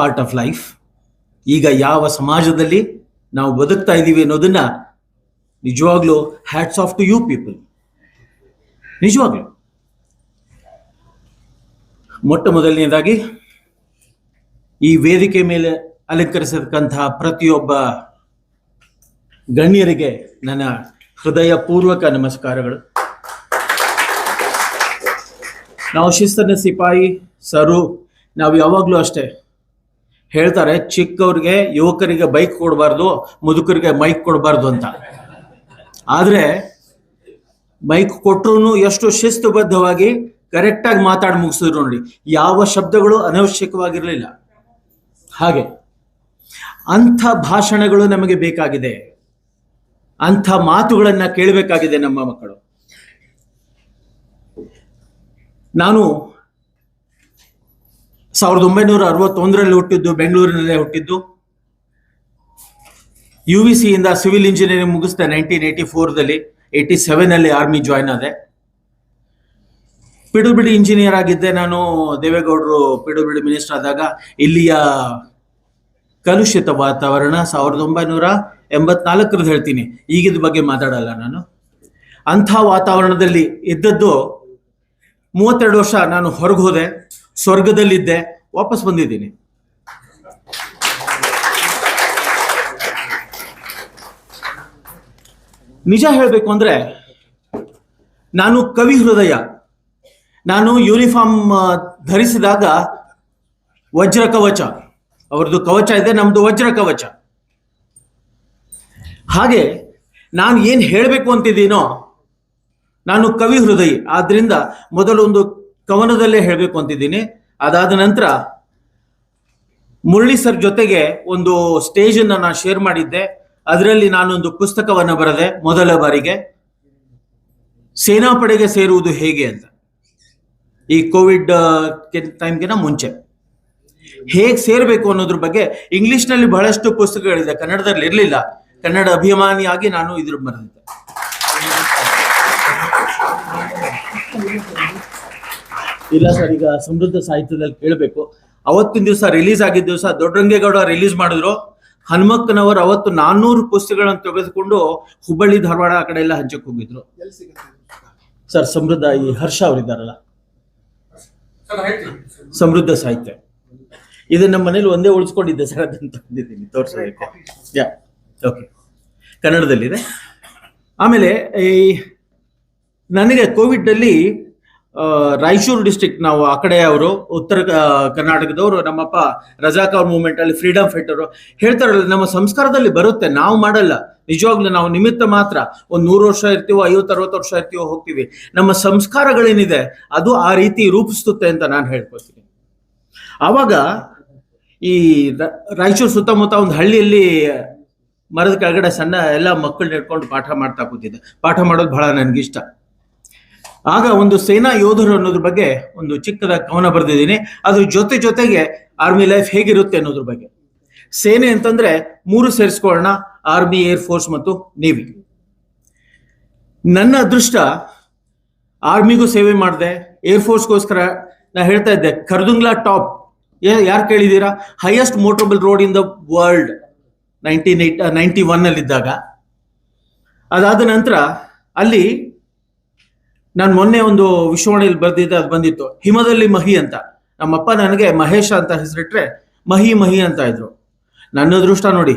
Part of life ಈಗ ಯಾವ ಸಮಾಜದಲ್ಲಿ ನಾವು ಬದುಕ್ತಾ ಇದ್ದೀವಿ ಅನ್ನೋದನ್ನ ನಿಜವಾಗ್ಲೂ hats off to you people ನಿಜವಾಗ್ಲೂ. ಮೊಟ್ಟ ಮೊದಲನೇದಾಗಿ ಈ ವೇದಿಕೆ ಮೇಲೆ ಅಲಂಕರಿಸಿರ್ತಕ್ಕಂತಹ ಪ್ರತಿಯೊಬ್ಬ ಗಣ್ಯರಿಗೆ ನನ್ನ ಹೃದಯಪೂರ್ವಕ ನಮಸ್ಕಾರಗಳು. ನಾವು ಶಿಸ್ತನ ಸಿಪಾಯಿ, ಸರು, ನಾವು ಯಾವಾಗಲೂ ಅಷ್ಟೇ. ಹೇಳ್ತಾರೆ, ಚಿಕ್ಕವ್ರಿಗೆ ಯುವಕರಿಗೆ ಬೈಕ್ ಕೊಡಬಾರ್ದು, ಮುದುಕರಿಗೆ ಮೈಕ್ ಕೊಡಬಾರ್ದು ಅಂತ. ಆದರೆ ಮೈಕ್ ಕೊಟ್ಟರು ಎಷ್ಟು ಶಿಸ್ತುಬದ್ಧವಾಗಿ ಕರೆಕ್ಟಾಗಿ ಮಾತಾಡಿ ಮುಗಿಸಿದ್ರು ನೋಡಿ, ಯಾವ ಶಬ್ದಗಳು ಅನವಶ್ಯಕವಾಗಿರಲಿಲ್ಲ. ಹಾಗೆ, ಅಂಥ ಭಾಷಣಗಳು ನಮಗೆ ಬೇಕಾಗಿದೆ. ಅಂಥ ಮಾತುಗಳನ್ನ ಕೇಳಬೇಕಾಗಿದೆ ನಮ್ಮ ಮಕ್ಕಳು. ನಾನು ಸಾವಿರದ ಒಂಬೈನೂರ ಅರವತ್ತೊಂದರಲ್ಲಿ ಹುಟ್ಟಿದ್ದು, ಬೆಂಗಳೂರಿನಲ್ಲೇ ಹುಟ್ಟಿದ್ದು. ಯು ವಿ ಸಿಯಿಂದ ಸಿವಿಲ್ ಇಂಜಿನಿಯರಿಂಗ್ ಮುಗಿಸ್ತೆ ನೈನ್ಟೀನ್ ಏಯ್ಟಿ ಫೋರ್ದಲ್ಲಿ, ಏಯ್ಟಿ ಸೆವೆನಲ್ಲಿ ಆರ್ಮಿ ಜಾಯ್ನ್ ಆದೆ. ಪಿಡುಬಿಡಿ ಇಂಜಿನಿಯರ್ ಆಗಿದ್ದೆ ನಾನು, ದೇವೇಗೌಡರು ಪಿಡುಬಿಡಿ ಮಿನಿಸ್ಟರ್ ಆದಾಗ. ಇಲ್ಲಿಯ ಕಲುಷಿತ ವಾತಾವರಣ ಸಾವಿರದ ಒಂಬೈನೂರ ಎಂಬತ್ನಾಲ್ಕರದ್ದು ಹೇಳ್ತೀನಿ. ಈಗಿದ ಬಗ್ಗೆ ಮಾತಾಡಲ್ಲ ನಾನು. ಅಂಥ ವಾತಾವರಣದಲ್ಲಿ ಇದ್ದದ್ದು ಮೂವತ್ತೆರಡು ವರ್ಷ ನಾನು ಹೊರಗೆ ಹೋದೆ, ಸ್ವರ್ಗದಲ್ಲಿದ್ದೆ, ವಾಪಸ್ ಬಂದಿದ್ದೀನಿ. ನಿಜ ಹೇಳಬೇಕು ಅಂದ್ರೆ, ನಾನು ಕವಿ ಹೃದಯ. ನಾನು ಯೂನಿಫಾರ್ಮ್ ಧರಿಸಿದಾಗ ವಜ್ರ ಕವಚ. ಅವ್ರದ್ದು ಕವಚ ಇದೆ, ನಮ್ದು ವಜ್ರ ಕವಚ. ಹಾಗೆ, ನಾನು ಏನು ಹೇಳಬೇಕು ಅಂತಿದ್ದೀನೋ ನಾನು ಕವಿ ಹೃದಯ. ಆದ್ರಿಂದ ಮೊದಲೊಂದು ಕವನದಲ್ಲೇ ಹೇಳಬೇಕು ಅಂತಿದ್ದೀನಿ. ಅದಾದ ನಂತರ ಮುರಳಿ ಸರ್ ಜೊತೆಗೆ ಒಂದು ಸ್ಟೇಜ್ ನಾನು ಶೇರ್ ಮಾಡಿದ್ದೆ. ಅದರಲ್ಲಿ ನಾನೊಂದು ಪುಸ್ತಕವನ್ನು ಬರೆದೆ ಮೊದಲ ಬಾರಿಗೆ. ಸೇನಾಪಡೆಗೆ ಸೇರುವುದು ಹೇಗೆ ಅಂತ. ಈ ಕೋವಿಡ್ ಟೈಮ್ಗಿನ ಮುಂಚೆ. ಹೇಗೆ ಸೇರಬೇಕು ಅನ್ನೋದ್ರ ಬಗ್ಗೆ ಇಂಗ್ಲಿಷ್ನಲ್ಲಿ ಬಹಳಷ್ಟು ಪುಸ್ತಕಗಳಿದೆ. ಕನ್ನಡದಲ್ಲಿ ಇರಲಿಲ್ಲ. ಕನ್ನಡ ಅಭಿಮಾನಿಯಾಗಿ ನಾನು ಇದ್ರ ಬರೆದಿದ್ದೆ. ಇಲ್ಲ ಸರ್ ಈಗ ಸಮೃದ್ಧ ಸಾಹಿತ್ಯದಲ್ಲಿ ಕೇಳಬೇಕು. ಅವತ್ತಿನ ದಿವಸ ರಿಲೀಸ್ ಆಗಿದ್ದ ದಿವಸ ದೊಡ್ಡರಂಗೇಗೌಡ ರಿಲೀಸ್ ಮಾಡಿದ್ರು. ಹನುಮಕ್ಕನವರು ಅವತ್ತು ನಾನ್ನೂರು ಪುಸ್ತಕಗಳನ್ನು ತೆಗೆದುಕೊಂಡು ಹುಬ್ಬಳ್ಳಿ ಧಾರವಾಡ ಆ ಕಡೆ ಎಲ್ಲ ಹಂಚಕ್ಕೆ ಹೋಗಿದ್ರು. ಸರ್ ಸಮೃದ್ಧ ಈ ಹರ್ಷ ಅವರಿದ್ದಾರಲ್ಲ? ಸಮೃದ್ಧ ಸಾಹಿತ್ಯ. ಇದು ನಮ್ಮ ಮನೇಲಿ ಒಂದೇ ಉಳಿಸ್ಕೊಂಡಿದ್ದೆ ಸರ್ ಅದನ್ನು ತಂದಿದ್ದೀನಿ. ತೋರ್ಸೋದಕ್ಕೆ ಯಾ ಓಕೆ. ಕನ್ನಡದಲ್ಲಿದೆ. ಆಮೇಲೆ ಈ ನನಗೆ ಕೋವಿಡ್ ಅಲ್ಲಿ ರಾಯಚೂರು ಡಿಸ್ಟ್ರಿಕ್ಟ್ ನಾವು ಆ ಕಡೆ ಅವರು, ಉತ್ತರ ಕರ್ನಾಟಕದವರು, ನಮ್ಮಪ್ಪ ರಜಾಕ್ ಅವ್ರ ಮೂವ್ಮೆಂಟ್ ಅಲ್ಲಿ ಫ್ರೀಡಮ್ ಫೈಟರ್ ಹೇಳ್ತಾರಲ್ಲ, ನಮ್ಮ ಸಂಸ್ಕಾರದಲ್ಲಿ ಬರುತ್ತೆ, ನಾವು ಮಾಡಲ್ಲ. ನಿಜವಾಗ್ಲೂ ನಾವು ನಿಮಿತ್ತ ಮಾತ್ರ ಒಂದು ನೂರು ವರ್ಷ ಇರ್ತೀವೋ ಐವತ್ತು ಅರವತ್ತು ವರ್ಷ ಇರ್ತೀವೋ ಹೋಗ್ತೀವಿ. ನಮ್ಮ ಸಂಸ್ಕಾರಗಳೇನಿದೆ, ಅದು ಆ ರೀತಿ ರೂಪಿಸುತ್ತೆ ಅಂತ ನಾನು ಹೇಳ್ಕೊತೀನಿ ಆವಾಗ ಈ ರಾಯಚೂರು ಸುತ್ತಮುತ್ತ ಒಂದು ಹಳ್ಳಿಯಲ್ಲಿ ಮರದ ಕೆಳಗಡೆ ಸಣ್ಣ ಎಲ್ಲ ಮಕ್ಕಳನ್ನ ಇಟ್ಕೊಂಡು ಪಾಠ ಮಾಡ್ತಾ ಕೂತಿದ್ದೆ. ಪಾಠ ಮಾಡೋದು ಬಹಳ ನನಗಿಷ್ಟ. ಆಗ ಒಂದು ಸೇನಾ ಯೋಧರು ಅನ್ನೋದ್ರ ಬಗ್ಗೆ ಒಂದು ಚಿಕ್ಕದ ಕವನ ಬರೆದಿದ್ದೀನಿ. ಅದ್ರ ಜೊತೆ ಜೊತೆಗೆ ಆರ್ಮಿ ಲೈಫ್ ಹೇಗಿರುತ್ತೆ ಅನ್ನೋದ್ರ ಬಗ್ಗೆ. ಸೇನೆ ಅಂತಂದ್ರೆ ಮೂರು ಸೇರಿಸ್ಕೊಳ್ಳೋಣ ಆರ್ಮಿ ಏರ್ ಫೋರ್ಸ್ ಮತ್ತು ನೇವಿ ನನ್ನ ಅದೃಷ್ಟ ಆರ್ಮಿಗೂ ಸೇವೆ ಮಾಡಿದೆ ಏರ್ ಫೋರ್ಸ್ಗೋಸ್ಕರ ನಾ ಹೇಳ್ತಾ ಇದ್ದೆ, ಕರ್ದುಂಗ್ಲಾ ಟಾಪ್ ಯಾರು ಕೇಳಿದ್ದೀರಾ highest motorable road in the world nineteen eight ninety one ಅಲ್ಲಿ ಇದ್ದಾಗ ಅದಾದ ನಂತರ ಅಲ್ಲಿ ನಾನು ಮೊನ್ನೆ ಒಂದು ವಿಶ್ವವಾಣಿಯಲ್ಲಿ ಬರೆದಿದ್ದೆ, ಅದು ಬಂದಿತ್ತು. ಹಿಮದಲ್ಲಿ ಮಹಿ ಅಂತ. ನಮ್ಮಪ್ಪ ನನಗೆ ಮಹೇಶ ಅಂತ ಹೆಸರಿಟ್ರೆ ಮಹಿ ಮಹಿ ಅಂತ ಇದ್ರು. ನನ್ನ ಅದೃಷ್ಟ ನೋಡಿ,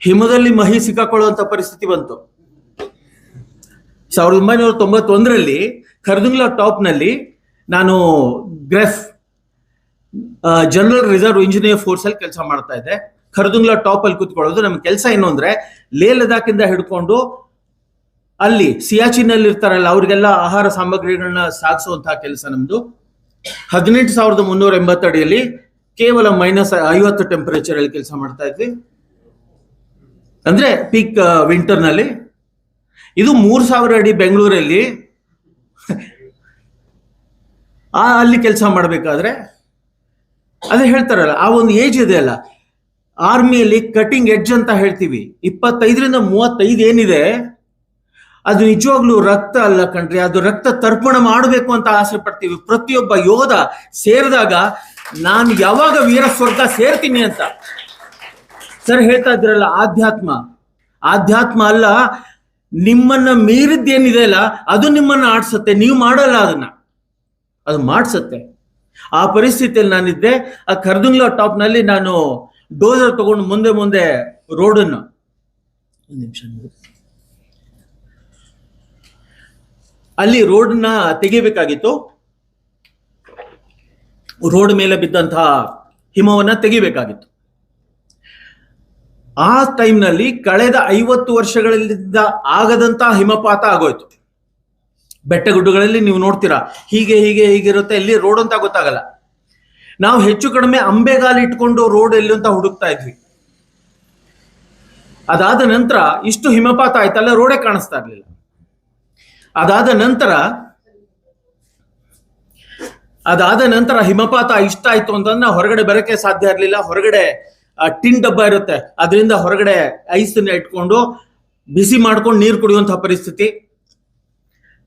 ಹಿಮದಲ್ಲಿ ಮಹಿ ಸಿಕ್ಕಾಕೊಳ್ಳುವಂತ ಪರಿಸ್ಥಿತಿ ಬಂತು. ಸಾವಿರದ ಒಂಬೈನೂರ ತೊಂಬತ್ತೊಂದರಲ್ಲಿ ಖರ್ದುಂಗ್ಲಾ ಟಾಪ್ನಲ್ಲಿ ನಾನು GREF general reserve engineer force ಅಲ್ಲಿ ಕೆಲಸ ಮಾಡ್ತಾ ಇದ್ದೆ. ಖರ್ದುಂಗ್ಲಾ ಟಾಪ್ ಅಲ್ಲಿ ಕೂತ್ಕೊಳ್ಳೋದು ನಮ್ಮ ಕೆಲಸ ಏನು ಅಂದ್ರೆ ಲೇ ಲದಾಖಿಂದ ಹಿಡ್ಕೊಂಡು ಅಲ್ಲಿ ಸಿಯಾಚಿನಲ್ಲಿ ಇರ್ತಾರಲ್ಲ ಅವ್ರಿಗೆಲ್ಲ ಆಹಾರ ಸಾಮಗ್ರಿಗಳನ್ನ ಸಾಗಿಸುವಂತಹ ಕೆಲಸ ನಮ್ದು. ಹದಿನೆಂಟು ಸಾವಿರದ ಮುನ್ನೂರ ಎಂಬತ್ತಡಿಯಲ್ಲಿ ಕೇವಲ ಮೈನಸ್ ಐವತ್ತು ಟೆಂಪರೇಚರ್ ಅಲ್ಲಿ ಕೆಲಸ ಮಾಡ್ತಾ ಇದ್ವಿ. ಅಂದ್ರೆ ಪೀಕ್ ವಿಂಟರ್ನಲ್ಲಿ. ಇದು ಮೂರ್ ಸಾವಿರ ಅಡಿ ಬೆಂಗಳೂರಲ್ಲಿ. ಆ, ಅಲ್ಲಿ ಕೆಲಸ ಮಾಡಬೇಕಾದ್ರೆ. ಅದೇ ಹೇಳ್ತಾರಲ್ಲ, ಆ ಒಂದು ಏಜ್ ಇದೆ ಅಲ್ಲ. ಆರ್ಮಿಯಲ್ಲಿ ಕಟಿಂಗ್ ಎಡ್ಜ್ ಅಂತ ಹೇಳ್ತೀವಿ. ಇಪ್ಪತ್ತೈದರಿಂದ ಮೂವತ್ತೈದು ಏನಿದೆ ಅದು ನಿಜವಾಗ್ಲೂ ರಕ್ತ ಅಲ್ಲ ಕಣ್ರಿ, ಅದು ರಕ್ತ ತರ್ಪಣ ಮಾಡಬೇಕು ಅಂತ ಆಸೆ ಪಡ್ತೀವಿ. ಪ್ರತಿಯೊಬ್ಬ ಯೋಧ ಸೇರಿದಾಗ ನಾನು ಯಾವಾಗ ವೀರ ಸ್ವರ್ಗ ಸೇರ್ತೀನಿ ಅಂತ. ಸರ್ ಹೇಳ್ತಾ ಇದ್ರಲ್ಲ, ಆಧ್ಯಾತ್ಮ. ಆಧ್ಯಾತ್ಮ ಅಲ್ಲ, ನಿಮ್ಮನ್ನ ಮೀರಿದ್ದೇನಿದೆ ಅಲ್ಲ, ಅದು ನಿಮ್ಮನ್ನ ಆಡ್ಸತ್ತೆ. ನೀವು ಮಾಡಲ್ಲ ಅದನ್ನ. ಅದು ಮಾಡ್ಸತ್ತೆ. ಆ ಪರಿಸ್ಥಿತಿಯಲ್ಲಿ ನಾನಿದ್ದೆ, ಆ ಕರ್ದುಂಗ್ಲ ಟಾಪ್ನಲ್ಲಿ ನಾನು ಡೋಸರ್ ತಗೊಂಡು ಮುಂದೆ ಮುಂದೆ ರೋಡನ್ನು. ಒಂದು ನಿಮಿಷ ನೋಡಿ. ಅಲ್ಲಿ ರೋಡ್ನ ತೆಗಿಬೇಕಾಗಿತ್ತು. ರೋಡ್ ಮೇಲೆ ಬಿದ್ದಂತಹ ಹಿಮವನ್ನ ತೆಗಿಬೇಕಾಗಿತ್ತು. ಆ ಟೈಮ್ನಲ್ಲಿ ಕಳೆದ ಐವತ್ತು ವರ್ಷಗಳಿಂದ ಆಗದಂತಹ ಹಿಮಪಾತ ಆಗೋಯ್ತು. ಬೆಟ್ಟ ಗುಡ್ಡಗಳಲ್ಲಿ ನೀವು ನೋಡ್ತೀರಾ, ಹೀಗೆ ಹೀಗೆ, ಹೀಗಿರುತ್ತೆ ಇಲ್ಲಿ ರೋಡ್ ಅಂತ ಗೊತ್ತಾಗಲ್ಲ. ನಾವು ಹೆಚ್ಚು ಕಡಿಮೆ ಅಂಬೆಗಾಲು ಇಟ್ಕೊಂಡು ರೋಡ್ ಎಲ್ಲಿ ಅಂತ ಹುಡುಕ್ತಾ ಇದ್ವಿ. ಅದಾದ ನಂತರ ಇಷ್ಟು ಹಿಮಪಾತ ಆಯ್ತಲ್ಲ ರೋಡೇ ಕಾಣಿಸ್ತಾ ಇರ್ಲಿಲ್ಲ. ಅದಾದ ನಂತರ ಅದಾದ ನಂತರ ಹಿಮಪಾತ ಇಷ್ಟ ಆಯ್ತು ಅಂತಂದ್ರೆ ನಾವು ಹೊರಗಡೆ ಬರೋಕೆ ಸಾಧ್ಯ ಇರಲಿಲ್ಲ. ಹೊರಗಡೆ ಟಿನ್ ಡಬ್ಬ ಇರುತ್ತೆ. ಅದರಿಂದ ಹೊರಗಡೆ ಐಸನ್ನ ಇಟ್ಕೊಂಡು ಬಿಸಿ ಮಾಡ್ಕೊಂಡು ನೀರು ಕುಡಿಯುವಂತಹ ಪರಿಸ್ಥಿತಿ.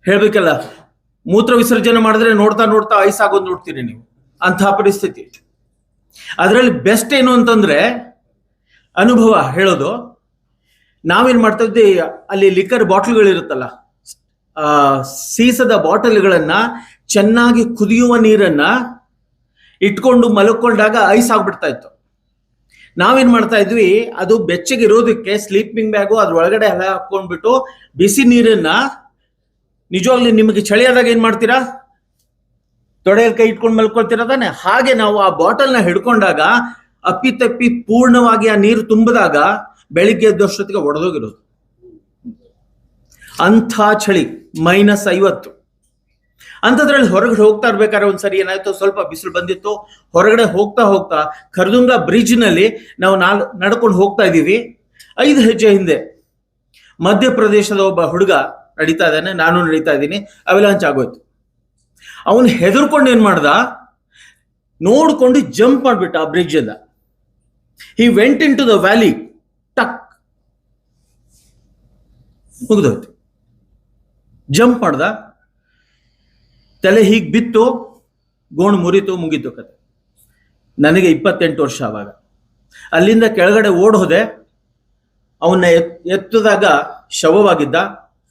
ಹೇಳ್ಬೇಕಲ್ಲ, ಮೂತ್ರ ವಿಸರ್ಜನೆ ಮಾಡಿದ್ರೆ ನೋಡ್ತಾ ನೋಡ್ತಾ ಐಸ್ ಆಗೋದು ನೋಡ್ತೀರಿ ನೀವು. ಅಂತಹ ಪರಿಸ್ಥಿತಿ. ಅದರಲ್ಲಿ ಬೆಸ್ಟ್ ಏನು ಅಂತಂದ್ರೆ, ಅನುಭವ ಹೇಳೋದು. ನಾವೇನ್ ಮಾಡ್ತಾ ಇದ್ವಿ, ಅಲ್ಲಿ ಲಿಕ್ಕರ್ ಬಾಟ್ಲ್ಗಳಿರುತ್ತಲ್ಲ ಸೀಸದ ಬಾಟಲ್ಗಳನ್ನ ಚೆನ್ನಾಗಿ ಕುದಿಯುವ ನೀರನ್ನ ಇಟ್ಕೊಂಡು ಮಲ್ಕೊಂಡಾಗ ಐಸ್ ಆಗ್ಬಿಡ್ತಾ ಇತ್ತು. ನಾವೇನ್ ಮಾಡ್ತಾ ಇದ್ವಿ, ಅದು ಬೆಚ್ಚಗೆ ಇರೋದಕ್ಕೆ ಸ್ಲೀಪಿಂಗ್ ಬ್ಯಾಗು ಅದ್ರ ಒಳಗಡೆ ಎಲ್ಲ ಹಾಕೊಂಡ್ಬಿಟ್ಟು ಬಿಸಿ ನೀರನ್ನ ನಿಜವಾಗ್ಲೂ ನಿಮಗೆ ಚಳಿ ಆದಾಗ ಏನ್ ಮಾಡ್ತೀರಾ? ತೊಡೆಯಲ್ಲಿ ಕೈ ಇಟ್ಕೊಂಡು ಮಲ್ಕೊಳ್ತೀರ ತಾನೆ? ಹಾಗೆ ನಾವು ಆ ಬಾಟಲ್ನ ಹಿಡ್ಕೊಂಡಾಗ ಅಪ್ಪಿತಪ್ಪಿ ಪೂರ್ಣವಾಗಿ ಆ ನೀರು ತುಂಬಿದಾಗ ಬೆಳಿಗ್ಗೆ ಎದ್ದಷ್ಟೊತ್ತಿಗೆ ಒಡೆದೋಗಿರೋದು. ಅಂಥ ಚಳಿ ಮೈನಸ್ ಐವತ್ತು. ಅಂಥದ್ರಲ್ಲಿ ಹೊರಗಡೆ ಹೋಗ್ತಾ ಇರ್ಬೇಕಾದ್ರೆ ಒಂದ್ಸರಿ ಏನಾಯ್ತು ಸ್ವಲ್ಪ ಬಿಸಿಲು ಬಂದಿತ್ತು. ಹೊರಗಡೆ ಹೋಗ್ತಾ ಹೋಗ್ತಾ ಖರ್ದುಂಗ ಬ್ರಿಡ್ಜ್ನಲ್ಲಿ ನಾವು ನಾಲ್, ನಡ್ಕೊಂಡು ಹೋಗ್ತಾ ಇದ್ದೀವಿ. ಐದು ಹೆಜ್ಜೆ ಹಿಂದೆ ಮಧ್ಯಪ್ರದೇಶದ ಒಬ್ಬ ಹುಡುಗ ನಡೀತಾ ಇದ್ದಾನೆ, ನಾನು ನಡೀತಾ ಇದ್ದೀನಿ ಅವೆಲಾಂಚ್ ಆಗೋಯ್ತು. ಅವನು ಹೆದರ್ಕೊಂಡು ಏನ್ ಮಾಡ್ದ? ನೋಡ್ಕೊಂಡು ಜಂಪ್ ಮಾಡ್ಬಿಟ್ಟ ಆ ಬ್ರಿಡ್ಜ್ ಇಂದ. He went into the valley ಟಕ್ ಮುಗಿದೋಯ್ತು. ಜಂಪ್ ಮಾಡ್ದ. ತಲೆ ಹೀಗೆ ಬಿತ್ತು, ಗೋಣ್ ಮುರಿತು, ಮುಗಿತು ಕತೆ. ನನಗೆ ಇಪ್ಪತ್ತೆಂಟು ವರ್ಷ ಆವಾಗ. ಅಲ್ಲಿಂದ ಕೆಳಗಡೆ ಓಡೋದೆ ಹೋದೆ ಅವನ್ನ ಎತ್, ಎತ್ತದಾಗ ಶವವಾಗಿದ್ದ.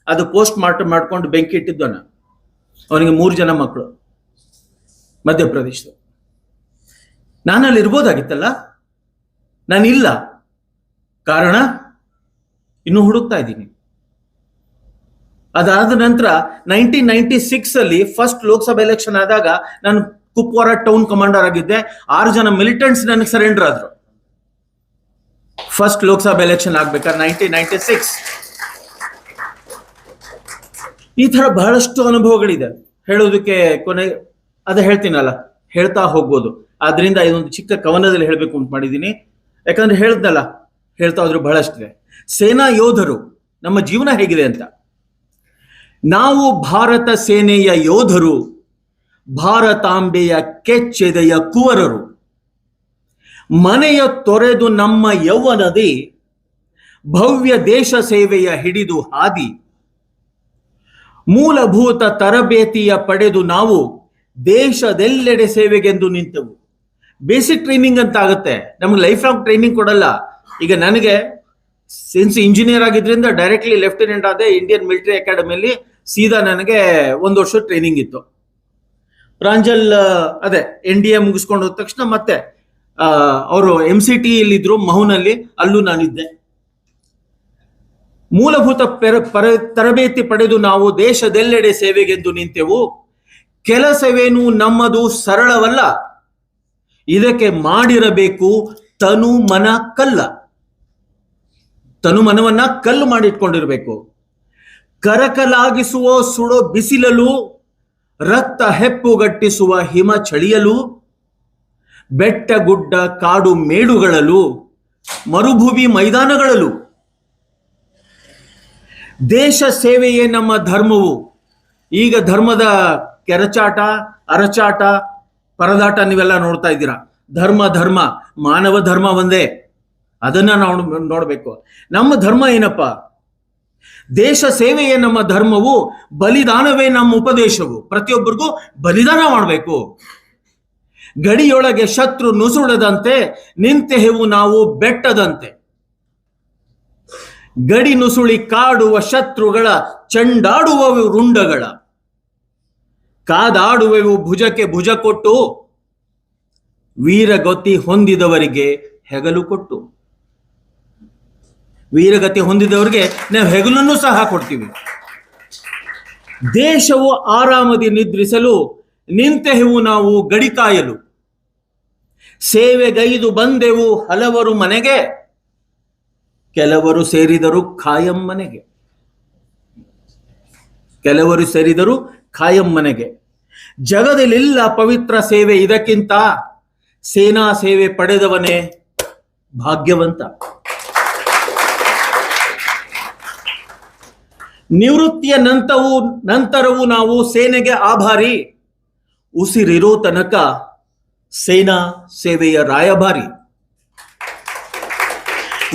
ಅದು ಪೋಸ್ಟ್ ಮಾರ್ಟಮ್ ಮಾಡ್ಕೊಂಡು ಬೆಂಕಿ ಇಟ್ಟಿದ್ದವನ ಅವನಿಗೆ ಮೂರು ಜನ ಮಕ್ಕಳು ಮಧ್ಯಪ್ರದೇಶದ ನಾನು ಅಲ್ಲಿ ಇರ್ಬೋದಾಗಿತ್ತಲ್ಲ? ನಾನಿಲ್ಲ. ಕಾರಣ, ಇನ್ನು ಹುಡುಕ್ತಾ ಇದ್ದೀನಿ. ಅದಾದ ನಂತರ ನೈನ್ಟೀನ್ ನೈನ್ಟಿ ಸಿಕ್ಸ್ ಅಲ್ಲಿ ಫಸ್ಟ್ ಲೋಕಸಭಾ ಎಲೆಕ್ಷನ್ ಆದಾಗ ನಾನು ಕುಪ್ವಾರ ಟೌನ್ ಕಮಾಂಡರ್ ಆಗಿದ್ದೆ. ಆರು ಜನ ಮಿಲಿಟೆಂಟ್ಸ್ ನನಗೆ ಸರೆಂಡರ್ ಆದ್ರು. ಫಸ್ಟ್ ಲೋಕಸಭಾ ಎಲೆಕ್ಷನ್ ಆಗ್ಬೇಕಾದ್ರೆ ನೈನ್ಟೀನ್ ನೈನ್ಟಿ ಸಿಕ್ಸ್ ಈ ತರ ಬಹಳಷ್ಟು ಅನುಭವಗಳಿದೆ. ಹೇಳೋದಕ್ಕೆ ಕೊನೆ, ಅದೇ ಹೇಳ್ತೀನಲ್ಲ, ಹೇಳ್ತಾ ಹೋಗ್ಬೋದು. ಆದ್ರಿಂದ ಇದೊಂದು ಚಿಕ್ಕ ಕವನದಲ್ಲಿ ಹೇಳಬೇಕು ಅಂತ ಮಾಡಿದ್ದೀನಿ. ಯಾಕಂದ್ರೆ ಹೇಳ್ದಲ್ಲ ಹೇಳ್ತಾ ಹೋದ್ರೆ ಬಹಳಷ್ಟಿದೆ. ಸೇನಾ ಯೋಧರು ನಮ್ಮ ಜೀವನ ಹೇಗಿದೆ ಅಂತ. ನಾವು ಭಾರತ ಸೇನೆಯ ಯೋಧರು, ಭಾರತಾಂಬೆಯ ಕೆಚ್ಚೆದೆಯ ಕುವರರು. ಮನೆಯ ತೊರೆದು ನಮ್ಮ ಯೌವನದಿ, ಭವ್ಯ ದೇಶ ಸೇವೆಯ ಹಿಡಿದು ಹಾದಿ. ಮೂಲಭೂತ ತರಬೇತಿಯ ಪಡೆದು ನಾವು ದೇಶದೆಲ್ಲೆಡೆ ಸೇವೆಗೆಂದು ನಿಂತೆವು. ಬೇಸಿಕ್ ಟ್ರೈನಿಂಗ್ ಅಂತ ಆಗುತ್ತೆ ನಮ್ಗೆ ಲೈಫ್ ಲಾಂಗ್ ಟ್ರೈನಿಂಗ್ ಕೊಡಲ್ಲ. ಈಗ ನನಗೆ ಸಿನ್ಸ್ ಇಂಜಿನಿಯರ್ ಆಗಿದ್ರಿಂದ ಡೈರೆಕ್ಟ್ಲಿ ಲೆಫ್ಟಿನೆಂಟ್ ಆದ ಇಂಡಿಯನ್ ಮಿಲಿಟರಿ ಅಕಾಡೆಮಿಯಲ್ಲಿ ಸೀದಾ ನನಗೆ ಒಂದು ವರ್ಷ ಟ್ರೈನಿಂಗ್ ಇತ್ತು. ಪ್ರಾಂಜಲ್ ಅದೇ ಎನ್ ಡಿ ಎ ಮುಗಿಸ್ಕೊಂಡು ಹೋದ ತಕ್ಷಣ ಮತ್ತೆ ಅವರು ಎಂ ಸಿ ಟಿ ಇಲ್ಲಿದ್ರು ಮಹುನಲ್ಲಿ ಅಲ್ಲೂ ನಾನಿದ್ದೆ. ಮೂಲಭೂತ ಪೆರ- ತರಬೇತಿ ಪಡೆದು ನಾವು ದೇಶದೆಲ್ಲೆಡೆ ಸೇವೆಗೆಂದು ನಿಂತೆವು. ಕೆಲಸವೇನು ನಮ್ಮದು ಸರಳವಲ್ಲ. ಇದಕ್ಕೆ ಮಾಡಿರಬೇಕು ತನು ಮನ ಕಲ್ಲ. ತನು ಮನವನ್ನ ಕಲ್ಲು ಮಾಡಿಟ್ಕೊಂಡಿರ್ಬೇಕು. ಕರಕಲಾಗಿಸುವ ಸುಡೋ ಬಿಸಿಲಲು, ರಕ್ತ ಹೆಪ್ಪುಗಟ್ಟಿಸುವ ಹಿಮ ಚಳಿಯಲು ಬೆಟ್ಟ ಗುಡ್ಡ ಕಾಡು ಮೇಡುಗಳಲು, ಮರುಭೂಮಿ ಮೈದಾನಗಳಲ್ಲೂ ದೇಶ ಸೇವೆಯೇ ನಮ್ಮ ಧರ್ಮವು. ಈಗ ಧರ್ಮದ ಕೆರಚಾಟ, ಅರಚಾಟ, ಪರದಾಟ ನೀವೆಲ್ಲ ನೋಡ್ತಾ ಇದ್ದೀರಾ. ಧರ್ಮ ಧರ್ಮ, ಮಾನವ ಧರ್ಮ ಒಂದೇ. ಅದನ್ನ ನಾವು ನೋಡಬೇಕು. ನಮ್ಮ ಧರ್ಮ ಏನಪ್ಪ? ದೇಶ ಸೇವೆಯೇ ನಮ್ಮ ಧರ್ಮವು, ಬಲಿದಾನವೇ ನಮ್ಮ ಉಪದೇಶವು. ಪ್ರತಿಯೊಬ್ಬರಿಗೂ ಬಲಿದಾನ ಮಾಡಬೇಕು. ಗಡಿಯೊಳಗೆ ಶತ್ರು ನುಸುಳದಂತೆ ನಿಂತೆಹೆವು ನಾವು ಬೆಟ್ಟದಂತೆ. ಗಡಿ ನುಸುಳಿ ಕಾಡುವ ಶತ್ರುಗಳ, ಚಂಡಾಡುವವು ರುಂಡಗಳ. ಕಾದಾಡುವೆವು ಭುಜಕ್ಕೆ ಭುಜ ಕೊಟ್ಟು, ವೀರಗತಿ ಹೊಂದಿದವರಿಗೆ ಹೆಗಲು ಕೊಟ್ಟು. ವೀರಗತಿ ಹೊಂದಿದವರಿಗೆ ನಾವು ಹೆಗಲನ್ನು ಸಹ ಕೊಡ್ತೀವಿ. ದೇಶವು ಆರಾಮದಿ ನಿದ್ರಿಸಲು ನಿಂತೆವು ನಾವು ಗಡಿ ಕಾಯಲು ಸೇವೆಗೈದು ಬಂದೆವು ಹಲವರು ಮನೆಗೆ, ಕೆಲವರು ಸೇರಿದರು ಖಾಯಂ ಮನೆಗೆ. ಕೆಲವರು ಸೇರಿದರು ಖಾಯಂ ಮನೆಗೆ. ಜಗದಲ್ಲಿಲ್ಲ ಪವಿತ್ರ ಸೇವೆ ಇದಕ್ಕಿಂತ, ಸೇನಾ ಸೇವೆ ಪಡೆದವನೇ ಭಾಗ್ಯವಂತ. ನಿವೃತ್ತಿಯ ನಂತರವೂ ನಂತರವೂ ನಾವು ಸೇನೆಗೆ ಆಭಾರಿ. ಉಸಿರಿರೋ ತನಕ ಸೇನಾ ಸೇವೆಯ ರಾಯಭಾರಿ.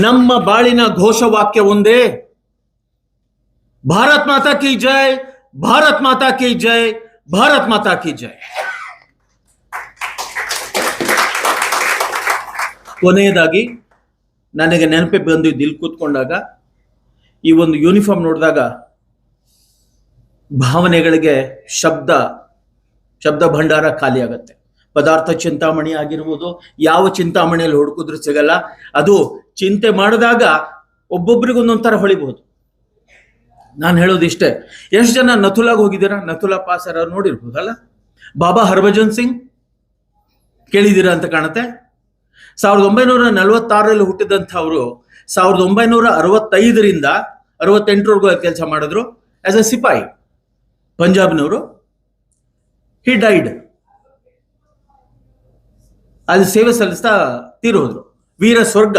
ನಮ್ಮ ಬಾಳಿನ ಘೋಷವಾಕ್ಯ ಒಂದೇ. ಭಾರತ್ ಮಾತಾ ಕಿ ಜೈ, ಭಾರತ್ ಮಾತಾ ಕಿ ಜೈ, ಭಾರತ್ ಮಾತಾ ಕಿ ಜೈ. ಕೊನೆಯದಾಗಿ ನನಗೆ ನೆನಪೆ ಬಂದು ಇಲ್ಲಿ ಕೂತ್ಕೊಂಡಾಗ ಈ ಒಂದು ಯೂನಿಫಾರ್ಮ್ ನೋಡಿದಾಗ ಭಾವನೆಗಳಿಗೆ ಶಬ್ದ ಶಬ್ದ ಭಂಡಾರ ಖಾಲಿ ಆಗತ್ತೆ. ಪದಾರ್ಥ ಚಿಂತಾಮಣಿ ಆಗಿರ್ಬೋದು, ಯಾವ ಚಿಂತಾಮಣಿಯಲ್ಲಿ ಹುಡುಕಿದ್ರು ಸಿಗಲ್ಲ. ಅದು ಚಿಂತೆ ಮಾಡಿದಾಗ ಒಬ್ಬೊಬ್ರಿಗೆ ಒಂದೊಂಥರ ಹೊಳಿಬಹುದು. ನಾನು ಹೇಳೋದು ಇಷ್ಟೇ. ಎಷ್ಟು ಜನ ನಥುಲಾಗ್ ಹೋಗಿದ್ದೀರಾ? ನಥುಲಾ ಪಾಸರ ನೋಡಿರ್ಬೋದಲ್ಲ? ಬಾಬಾ ಹರ್ಭಜನ್ ಸಿಂಗ್ ಕೇಳಿದ್ದೀರಾ ಅಂತ ಕಾಣುತ್ತೆ. ಸಾವಿರದ ಒಂಬೈನೂರ ನಲವತ್ತಾರರಲ್ಲಿ ಹುಟ್ಟಿದಂಥ ಅವರು ಸಾವಿರದ ಒಂಬೈನೂರ ಅರವತ್ತೈದರಿಂದ ಅರವತ್ತೆಂಟರವರೆಗೂ ಕೆಲಸ ಮಾಡಿದ್ರು. ಆಸ್ ಅ ಸಿಪಾಯಿ. ಪಂಜಾಬ್ನವರು? ಹಿ ಡೈಡ್ ಅಲ್ಲಿ ಸೇವೆ ಸಲ್ಲಿಸ್ತಾ ತೀರೋದ್ರು ವೀರ ಸ್ವರ್ಗ.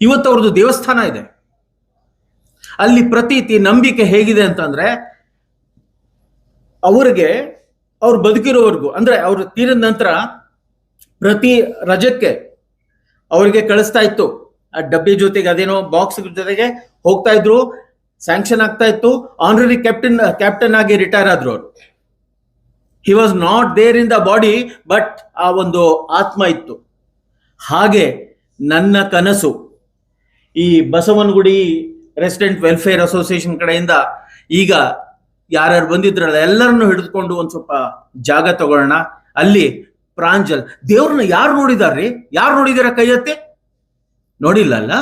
ಇವತ್ತು ಅವ್ರದ್ದು ದೇವಸ್ಥಾನ ಇದೆ. ಅಲ್ಲಿ ಪ್ರತೀತಿ, ನಂಬಿಕೆ ಹೇಗಿದೆ ಅಂತಂದ್ರೆ, ಅವರಿಗೆ ಅವ್ರು ಬದುಕಿರೋವರೆಗೂ, ಅಂದ್ರೆ ಅವ್ರು ತೀರಿದ ನಂತರ ಪ್ರತಿ ರಜಕ್ಕೆ ಅವರಿಗೆ ಕಳಿಸ್ತಾ ಇತ್ತು. ಆ ಡಬ್ಬಿ ಜೊತೆಗೆ ಅದೇನೋ ಬಾಕ್ಸ್ ಜೊತೆಗೆ ಹೋಗ್ತಾ ಇದ್ರು. ಸ್ಯಾಂಕ್ಷನ್ ಆಗ್ತಾ ಇತ್ತು. ಆನರರಿ ಕ್ಯಾಪ್ಟನ್ ಕ್ಯಾಪ್ಟನ್ ಆಗಿ ರಿಟೈರ್ ಆದ್ರು ಅವರು. He was not there in the body but ಆ ಒಂದು ಆತ್ಮ ಇತ್ತು. ಹಾಗೆ ನನ್ನ ಕನಸು, ಈ ಬಸವನಗುಡಿ ರೆಸಿಡೆಂಟ್ ವೆಲ್ಫೇರ್ ಅಸೋಸಿಯೇಷನ್ ಕಡೆಯಿಂದ ಈಗ ಯಾರ್ಯಾರು ಬಂದಿದ್ರಲ್ಲ, ಎಲ್ಲರನ್ನು ಹಿಡಿದುಕೊಂಡು ಒಂದು ಸ್ವಲ್ಪ ಜಾಗ ತಗೊಳ್ಳೋಣ. ಅಲ್ಲಿ ಪ್ರಾಂಜಲ್, ದೇವ್ರನ್ನ ಯಾರು ನೋಡಿದಾರ್ರಿ? ಯಾರು ನೋಡಿದಾರ ಕೈ ಎತ್ತಿ ನೋಡಿಲ್ಲ ಅಲ್ಲ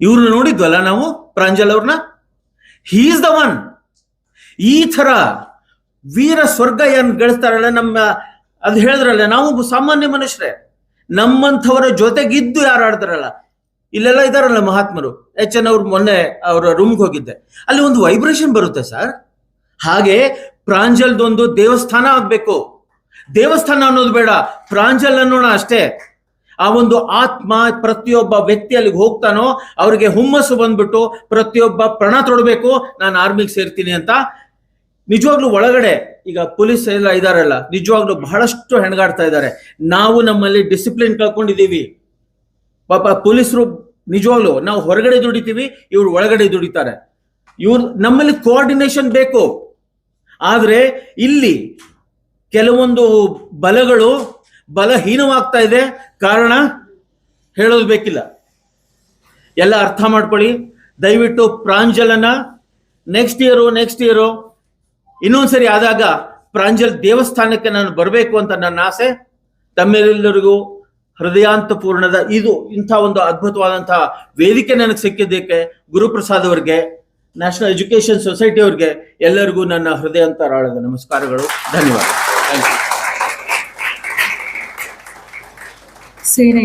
ಇವ್ರನ್ನ ನೋಡಿದ್ವಲ್ಲ ನಾವು? ಪ್ರಾಂಜಲ್ ಅವ್ರನ್ನ? ಹೀಸ್ ದ ಒನ್ ಈ ತರ ವೀರ ಸ್ವರ್ಗ ಏನ್ ಗಳಿಸ್ತಾರಲ್ಲ ನಮ್ಮ, ಅದು ಹೇಳಿದ್ರಲ್ಲ, ನಾವು ಸಾಮಾನ್ಯ ಮನುಷ್ಯರೇ. ನಮ್ಮಂಥವರ ಜೊತೆಗಿದ್ದು ಯಾರು ಆಡ್ತಾರಲ್ಲ? ಇಲ್ಲೆಲ್ಲ ಇದಾರಲ್ಲ ಮಹಾತ್ಮರು. ಎಚ್ ಎನ್ ಅವ್ರು ಮೊನ್ನೆ ಅವರ ರೂಮ್ಗೆ ಹೋಗಿದ್ದೆ. ಅಲ್ಲಿ ಒಂದು ವೈಬ್ರೇಷನ್ ಬರುತ್ತೆ ಸರ್ ಹಾಗೆ ಪ್ರಾಂಜಲ್ದೊಂದು ದೇವಸ್ಥಾನ ಆಗ್ಬೇಕು. ದೇವಸ್ಥಾನ ಅನ್ನೋದು ಬೇಡ. ಪ್ರಾಂಜಲ್ ಅನ್ನೋಣ ಅಷ್ಟೇ. ಆ ಒಂದು ಆತ್ಮ ಪ್ರತಿಯೊಬ್ಬ ವ್ಯಕ್ತಿ ಅಲ್ಲಿಗೆ ಹೋಗ್ತಾನೋ, ಅವರಿಗೆ ಹುಮ್ಮಸ್ಸು ಬಂದ್ಬಿಟ್ಟು ಪ್ರತಿಯೊಬ್ಬ ಪ್ರಣ ತೊಡಬೇಕು, ನಾನು ಆರ್ಮಿಗೆ ಸೇರ್ತೀನಿ ಅಂತ. ನಿಜವಾಗ್ಲೂ ಒಳಗಡೆ ಈಗ ಪೊಲೀಸ್ ಎಲ್ಲ ಇದಾರಲ್ಲ, ನಿಜವಾಗ್ಲೂ ಬಹಳಷ್ಟು ಹೆಣಗಾಡ್ತಾ ಇದ್ದಾರೆ ನಾವು ನಮ್ಮಲ್ಲಿ ಡಿಸಿಪ್ಲಿನ್ ಕಳ್ಕೊಂಡಿದ್ದೀವಿ ಪಾಪ ಪೊಲೀಸರು ನಿಜವಾಗ್ಲು ನಾವು ಹೊರಗಡೆ ದುಡಿತೀವಿ, ಇವ್ರು ಒಳಗಡೆ ದುಡಿತಾರೆ. ಇವ್ರು ನಮ್ಮಲ್ಲಿ ಕೋಆರ್ಡಿನೇಷನ್ ಬೇಕು. ಆದ್ರೆ ಇಲ್ಲಿ ಕೆಲವೊಂದು ಬಲಗಳು ಬಲಹೀನವಾಗ್ತಾ ಇದೆ. ಕಾರಣ ಹೇಳೋದು ಬೇಕಿಲ್ಲ. ಎಲ್ಲ ಅರ್ಥ ಮಾಡ್ಕೊಳ್ಳಿ. ದಯವಿಟ್ಟು ಪ್ರಾಂಜಲನ ನೆಕ್ಸ್ಟ್ ಇಯರು ನೆಕ್ಸ್ಟ್ ಇಯರು ಇನ್ನೊಂದ್ಸರಿ ಆದಾಗ ಪ್ರಾಂಜಲ್ ದೇವಸ್ಥಾನಕ್ಕೆ ನಾನು ಬರಬೇಕು ಅಂತ ನನ್ನ ಆಸೆ. ತಮ್ಮೆಲ್ಲರಿಗೂ ಹೃದಯಾಂತಪೂರ್ಣದ ಇದು ಇಂಥ ಒಂದು ಅದ್ಭುತವಾದಂತಹ ವೇದಿಕೆ ನನಗೆ ಸಿಕ್ಕಿದ್ದಕ್ಕೆ, ಗುರುಪ್ರಸಾದ್ ಅವರಿಗೆ ನ್ಯಾಷನಲ್ ಎಜುಕೇಶನ್ ಸೊಸೈಟಿ ಅವರಿಗೆ ಎಲ್ಲರಿಗೂ ನನ್ನ ಹೃದಯಾಂತರಾಳದ ನಮಸ್ಕಾರಗಳು. ಧನ್ಯವಾದ. Thank you. ಸೇನೆ